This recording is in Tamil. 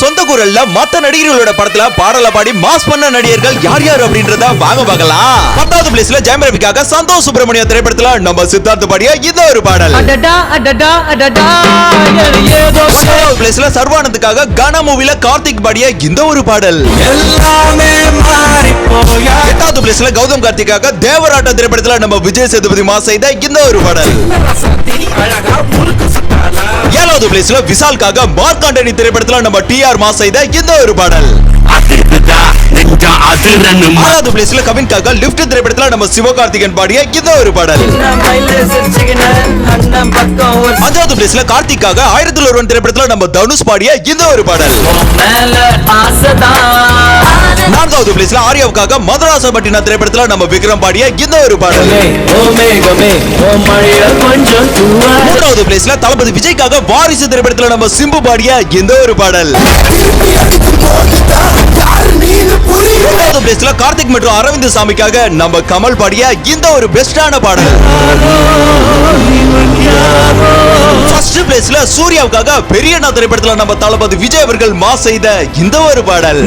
சொந்த குரல்ல மத்த நடிகர்களோட படத்துல பாடல பாடி மாஸ் பண்ண நடிகர்கள் யார் யார் அப்படின்றத வாங்க பார்க்கலாம். பத்தாவது பிளேஸ்ல ஜெயம் ரவிக்காக சந்தோஷ் சுப்பிரமணிய திரைப்படத்துல நம்ம சித்தார்த் பாடிய இந்த ஒரு பாடல். ஒன்பதாவது பிளேஸ்ல சர்வானந்துக்காக கன மூவில கார்த்திக் பாடிய இந்த ஒரு பாடல். எல்லாமே மாறி போயா? எட்டாவது பிளேஸ்ல கௌதம் கார்த்திக்காக தேவராட்ட திரைப்படத்துல நம்ம விஜய் சேதுபதி மாஸ் செய்த இந்த ஒரு பாடல். ஏழாவது பிளேஸ்ல விசால்காக மார்க் ஆண்டனி திரைப்படத்துல நம்ம டி ஆர் மாஸ் செய்த இந்த ஒரு பாடல். ஆறாவது பிளேஸ்ல கவின்காக லிப்ட் திரைப்படத்துல நம்ம சிவகார்த்திகன் பாடிய இந்த ஒரு பாடல். அஞ்சாவது பிளேஸ்ல கார்த்திக்காக ஆயிரத்தில் ஒருவன் திரைப்படத்துல நம்ம தனுஷ் பாடிய இந்த ஒரு பாடல். நான்காவது பிளேஸ்ல ஆர்யாவுக்காக மதராசப்பட்டினம் திரைப்படத்துல நம்ம விக்ரம் பாடிய இந்த ஒரு பாடல். ஓ பிளேஸ்ல தளபதி விஜய்க்காக வாரிசு திரைப்படத்துல நம்ம சிம்பு பாடிய எந்த ஒரு பாடல். இரண்டாவது பிளேஸ்ல கார்த்திக் மற்றும் அரவிந்த் சாமிக்காக நம்ம கமல் பாடிய இந்த ஒரு பெஸ்டான பாடல். ஃபர்ஸ்ட் பிளேஸ்ல சூர்யாவுக்காக பெரியண்ணா திரைப்படத்துல நம்ம தளபதி விஜய் அவர்கள் மாஸ் செய்த இந்த ஒரு பாடல்.